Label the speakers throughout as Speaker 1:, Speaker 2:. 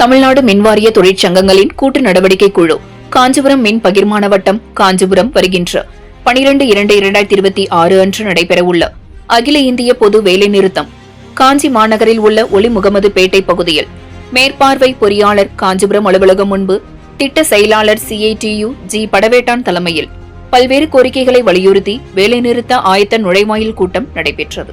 Speaker 1: தமிழ்நாடு மின்வாரிய தொழிற்சங்கங்களின் கூட்டு நடவடிக்கை குழு காஞ்சிபுரம் மின் பகிர்மான வட்டம் காஞ்சிபுரம் வருகின்ற பனிரெண்டு இரண்டு இரண்டாயிரத்தி இருபத்தி ஆறு அன்று நடைபெறவுள்ள அகில இந்திய பொது வேலைநிறுத்தம் காஞ்சி மாநகரில் உள்ள ஒளி முகமது பேட்டை பகுதியில் மேற்பார்வை பொறியாளர் காஞ்சிபுரம் அலுவலகம் முன்பு திட்ட செயலாளர் சிஐடியு ஜி படவேட்டான் தலைமையில் பல்வேறு கோரிக்கைகளை வலியுறுத்தி வேலைநிறுத்த ஆயத்த நுழைவாயில் கூட்டம் நடைபெற்றது.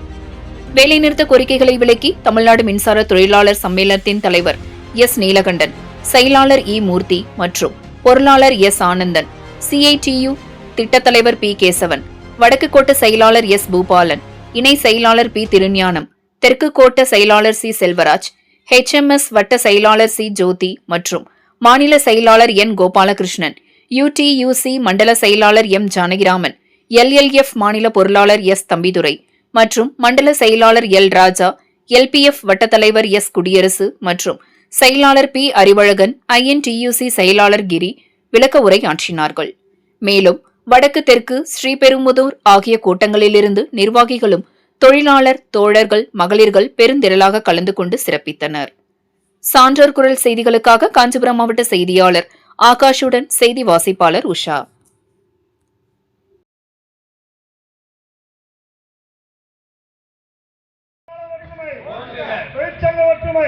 Speaker 1: வேலைநிறுத்த கோரிக்கைகளை விலக்கி தமிழ்நாடு மின்சார தொழிலாளர் சம்மேளனத்தின் தலைவர் எஸ் நீலகண்டன் செயலாளர் இ மூர்த்தி மற்றும் பொருளாளர் எஸ் ஆனந்தன் சிஐடியு திட்டத் தலைவர் பி கேசவன் வடக்கு கோட்ட செயலாளர் எஸ் பூபாலன் இணை செயலாளர் பி திருஞானம் தெற்கு கோட்ட செயலாளர் சி செல்வராஜ் ஹெச்எம்எஸ் வட்ட செயலாளர் சி ஜோதி மற்றும் மாநில செயலாளர் என் கோபாலகிருஷ்ணன் யுடியூசி மண்டல செயலாளர் எம் ஜானகிராமன் எல்எல்எஃப் மாநில பொருளாளர் எஸ் தம்பிதுரை மற்றும் மண்டல செயலாளர் எல் ராஜா எல்பிஎஃப் வட்டத்தலைவர் எஸ் குடியரசு மற்றும் செயலாளர் பி. அறிவழகன் ஐஎன்டியூசி செயலாளர் கிரி விளக்க உரையாற்றினார்கள். மேலும் வடக்கு தெற்கு ஸ்ரீபெரும்புதூர் ஆகிய கூட்டங்களிலிருந்து நிர்வாகிகளும் தொழிலாளர் தோழர்கள் மகளிர்கள் பெருந்திரளாக கலந்து கொண்டு சிறப்பித்தனர். சான்றோர் குரல் செய்திகளுக்காக காஞ்சிபுரம் மாவட்ட செய்தியாளர் ஆகாஷுடன் செய்தி வாசிப்பாளர் உஷா.
Speaker 2: தொழிற்சங்க ஒற்றுமை